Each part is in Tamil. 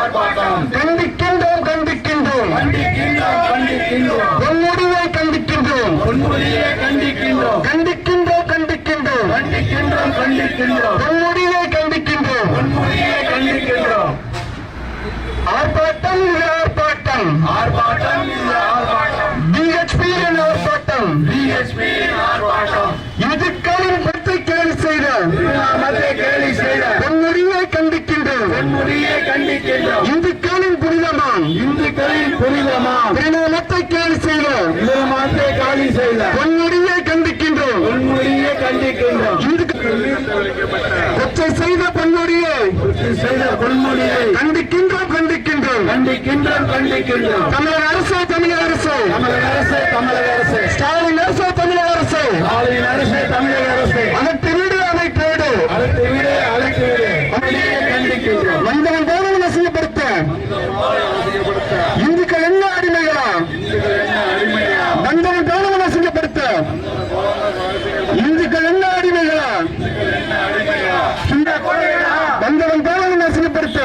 கண்டிக்கின்றோம் கண்டிக்கின்றோம். பொன்முடியை கண்டிக்கின்றோம். கண்டிக்கின்றோம். கண்டிக்கின்றோம் கண்டிக்கின்றோம். கண்டிக்கின்றோம் இந்துக்களின் புனிதமாம். இந்துக்களின் புனிதமா திருநாமத்தை கேலி செய்த திருமணத்தை காலி செய்த. பொன்முடியை கண்டிக்கின்றோம். பொன்முடியை கண்டிக்கின்றோம். கொச்சை செய்த பொன்முடியை செய்த பொன்முடியை கண்டிக்கின்றோம் கண்டிக்கின்றோம். கண்டிக்கின்றோம் கண்டிக்கின்றோம். தமிழக அரசு தமிழக அரசு. தமிழக அரசு ஸ்டாலின் அரசு தமிழக அரசு ஆளுநர் அரசு தமிழக அரசு அனைத்து வீடு அனைத்து வீடு அழைத்து விடு அழைத்து விடு பொன்முடியை கண்டிக்கின்றோம் வந்தவன் போனவன் அசிங்கப்படுத்த இந்துக்கள் என்ன அடிமைகளா வந்தவன் போனவன் அசிங்கப்படுத்த இந்துக்கள் என்ன அடிமைகளா இந்த கொலைகளா வந்தவன் போனவன் அசிங்கப்படுத்த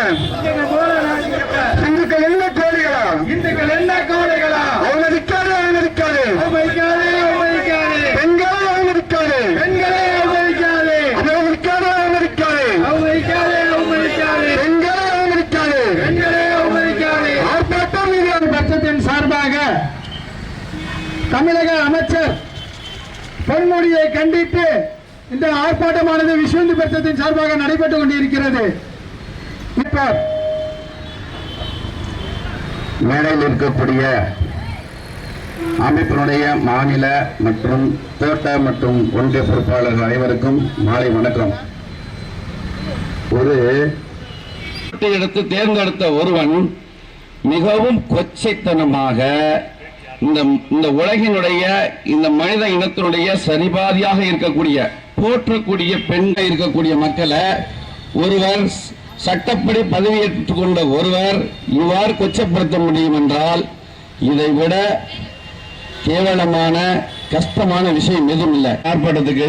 இந்துக்கள் என்ன கோழிகளா இந்துக்கள் என்ன கோலைகளா அவமதிக்காது அவமதிக்காது அவமதிக்காதே அவமதிக்காதே பெண்களை அவமதிக்காது பெண்களை அவமதிக்காதே அவமதிக்காது அவமதிக்காது அவமதிக்காதே அவமதிக்காதே பெண்களை அவமதிக்காது பெண்களை அவமதிக்காதே ஆர்ப்பாட்டம் இது பட்சத்தின் சார்பாக தமிழக அமைச்சர் பொன்முடியை கண்டித்து இந்த ஆர்ப்பாட்டமானது விஸ்வந்து பெருத்தத்தின் சார்பாக நடைபெற்றுக் கொண்டிருக்கிறது. இப்போ மேடையில் இருக்கக்கூடிய அமைப்பினுடைய மாநில மற்றும் தோட்ட மற்றும் ஒன்றிய பொறுப்பாளர்கள் அனைவருக்கும் மாலை வணக்கம். ஒரு எடுத்து தேர்ந்தெடுத்த ஒருவன் மிகவும் கொச்சைத்தனமாக இந்த இந்த உலகினுடைய இந்த மனித இனத்தினுடைய சரிபாதியாக இருக்கக்கூடிய போற்றக்கூடிய பெண்கள் இருக்கக்கூடிய மக்களை ஒருவர் சட்டப்படி பதவியேற்றுக் கொண்ட ஒருவர் இவ்வாறு கொச்சப்படுத்த முடியும் என்றால் இதை விட கேவலமான கஷ்டமான விஷயம் எதுவும் இல்லை. ஆர்ப்பாட்டத்துக்கு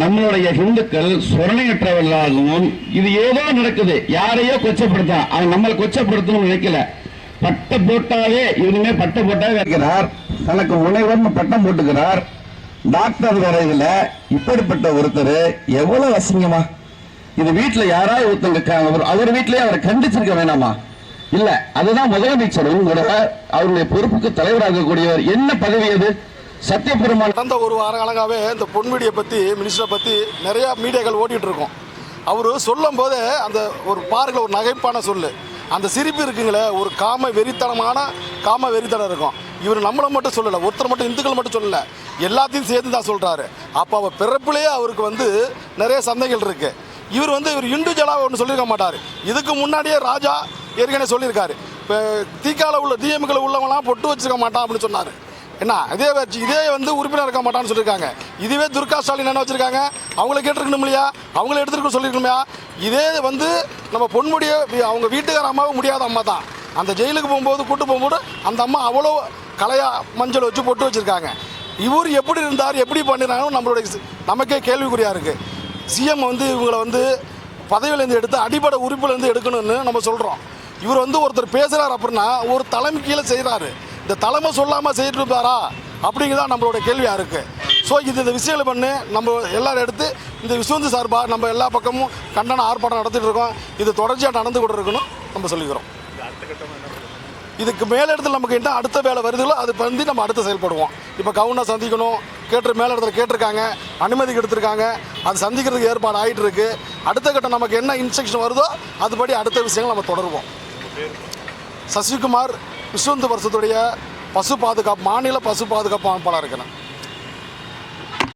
நம்மளுடைய இந்துக்கள் சுரணையற்றவர்களாகவும் இது ஏதோ நடக்குது. யாரையோ கொச்சப்படுத்த அவன் நம்மளை கொச்சப்படுத்தணும்னு நினைக்கல. பட்ட போட்டாவே இவனுமே பட்ட போட்டாவே இருக்கிறார். தனக்கு முனைவர்னு பட்டம் போட்டுக்கிறார். டாக்டர் வரையில இப்படிப்பட்ட ஒருத்தர் எவ்வளவு அசிங்கமா? இது வீட்டுல யாராவது ஒருத்தங்க அவர்- அவர் வீட்லயே அவரை கண்டிச்சிருக்க வேணாமா? இல்ல அதுதான் முதலமைச்சரும் கூட அவருடைய பொறுப்புக்கு தலைவராக கூடியவர் என்ன பதவி அது? சத்தியபெருமான் கடந்த ஒரு வார காலங்காவே இந்த பொன்மீடியை பற்றி மினிஸ்டரை பற்றி நிறையா மீடியாக்கள் ஓட்டிகிட்டு இருக்கோம். அவர் சொல்லும் போதே அந்த ஒரு பாருங்கள ஒரு நகைப்பான சொல்லு. அந்த சிரிப்பு இருக்குங்களே ஒரு காம வெறித்தனமான காம வெறித்தனம் இருக்கும். இவர் நம்மளை மட்டும் சொல்லலை ஒருத்தர் மட்டும் இந்துக்கள் மட்டும் சொல்லலை எல்லாத்தையும் சேர்த்து தான் சொல்கிறாரு அப்போ அவர் பிறப்புலேயே அவருக்கு வந்து நிறைய சந்தைகள் இருக்குது இவர் வந்து இவர் இண்டிவிஜுவலாக ஒன்று சொல்லியிருக்க மாட்டார். இதுக்கு முன்னாடியே ராஜா ஏற்கனவே சொல்லியிருக்காரு. இப்போ தீக்கால உள்ள டிஎம்கில் உள்ளவங்களாம் பொட்டு வச்சிருக்க மாட்டான் அப்படின்னு சொன்னார். என்ன? இதே வச்சு இதே வந்து உறுப்பினர் இருக்க மாட்டான்னு சொல்லியிருக்காங்க. இதுவே துர்கா ஸ்டாலின் என்ன வச்சுருக்காங்க? அவங்கள கேட்டிருக்கணும் இல்லையா அவங்கள எடுத்துருக்க சொல்லியிருக்கணுமையா? இதே வந்து நம்ம பொன்முடியை அவங்க வீட்டுக்கார அம்மாவும் முடியாத அம்மா தான். அந்த ஜெயிலுக்கு போகும்போது கூட்டு போகும்போது அந்த அம்மா அவ்வளோ கலையாக மஞ்சள் வச்சு பொட்டு வச்சுருக்காங்க. இவர் எப்படி இருந்தார் எப்படி பண்ணிருந்தாங்க நம்மளுடைய நமக்கே கேள்விக்குறியாக இருக்குது சிஎம் வந்து இவங்களை வந்து பதவியிலேருந்து எடுத்து அடிப்படை உறுப்பிலேருந்து எடுக்கணும்னு நம்ம சொல்கிறோம் இவர் வந்து ஒருத்தர் பேசுகிறார் அப்படின்னா ஒரு தலைமை கீழே செய்கிறாரு இந்த தலைமை சொல்லாமல் செய்துட்டு இருப்பாரா அப்படிங்கிறதா நம்மளோட கேள்வியாக இருக்குது ஸோ இது இந்த விஷயங்களை பண்ணு. நம்ம எல்லாரும் எடுத்து இந்த விஸ்வந்து சார்பாக நம்ம எல்லா பக்கமும் கண்டன ஆர்ப்பாட்டம் நடத்திட்டு இருக்கோம். இது தொடர்ச்சியாக நடந்து கொண்டு இருக்கணும் நம்ம சொல்லிக்கிறோம். இதுக்கு மேலிடத்தில் நமக்கு என்ன அடுத்த வேலை வருதுகளோ அது வந்து நம்ம அடுத்து செயல்படுவோம். இப்போ கவுனை சந்திக்கணும். கேட்டு மேலிடத்தில் கேட்டிருக்காங்க. அனுமதி எடுத்திருக்காங்க அது சந்திக்கிறதுக்கு ஏற்பாடு ஆகிட்டு இருக்கு. அடுத்த கட்டம் நமக்கு என்ன இன்ஸ்ட்ரக்ஷன் வருதோ அதுபடி அடுத்த விஷயங்கள் நம்ம தொடருவோம். சசிகுமார் விஸ்வந்து வருஷத்துடைய பசு பாதுகாப்பு மாநில பசு பாதுகாப்பு அமைப்பாளர் இருக்கிறேன்